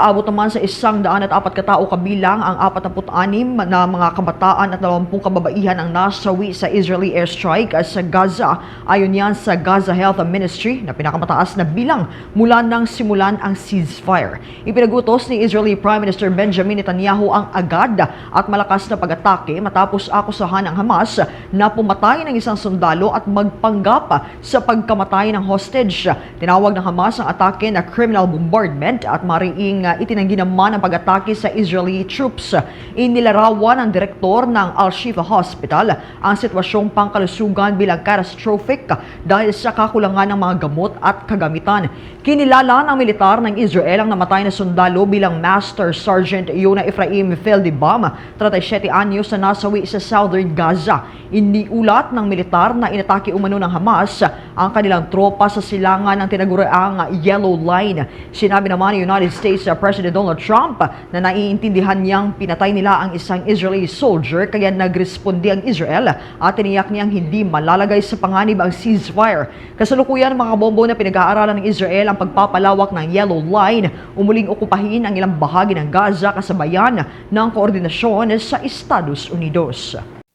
Abot naman sa isang daan at apat katao kabilang ang 46 na mga kabataan at 20 kababaihan ang nasawi sa Israeli airstrike sa Gaza. Ayon yan sa Gaza Health Ministry na pinakamataas na bilang mula nang simulan ang ceasefire. Ipinagutos ni Israeli Prime Minister Benjamin Netanyahu ang agad at malakas na pag-atake matapos akusahan ng Hamas na pumatay ng isang sundalo at magpanggap sa pagkamatay ng hostage. Tinawag ng Hamas ang atake na criminal bombardment at mariing itinanggi naman ang pag-atake sa Israeli troops. Inilarawan ng direktor ng Al-Shifa Hospital ang sitwasyong pangkalusugan bilang catastrophic dahil sa kakulangan ng mga gamot at kagamitan. Kinilala ng militar ng Israel ang namatay na sundalo bilang Master Sergeant Yona Efraim Feldibam, 37 anyos na nasawi sa southern Gaza. Iniulat ng militar na inatake umano ng Hamas ang kanilang tropa sa silangan ng tinaguriang Yellow Line. Sinabi naman ni United States President Donald Trump na naiintindihan niyang pinatay nila ang isang Israeli soldier kaya nagrespondi ang Israel at tiniyak niyang hindi malalagay sa panganib ang ceasefire. Kasalukuyan mga bombo na pinag-aaralan ng Israel ang pagpapalawak ng Yellow Line, umuling okupahin ang ilang bahagi ng Gaza kasabayan ng koordinasyon sa Estados Unidos.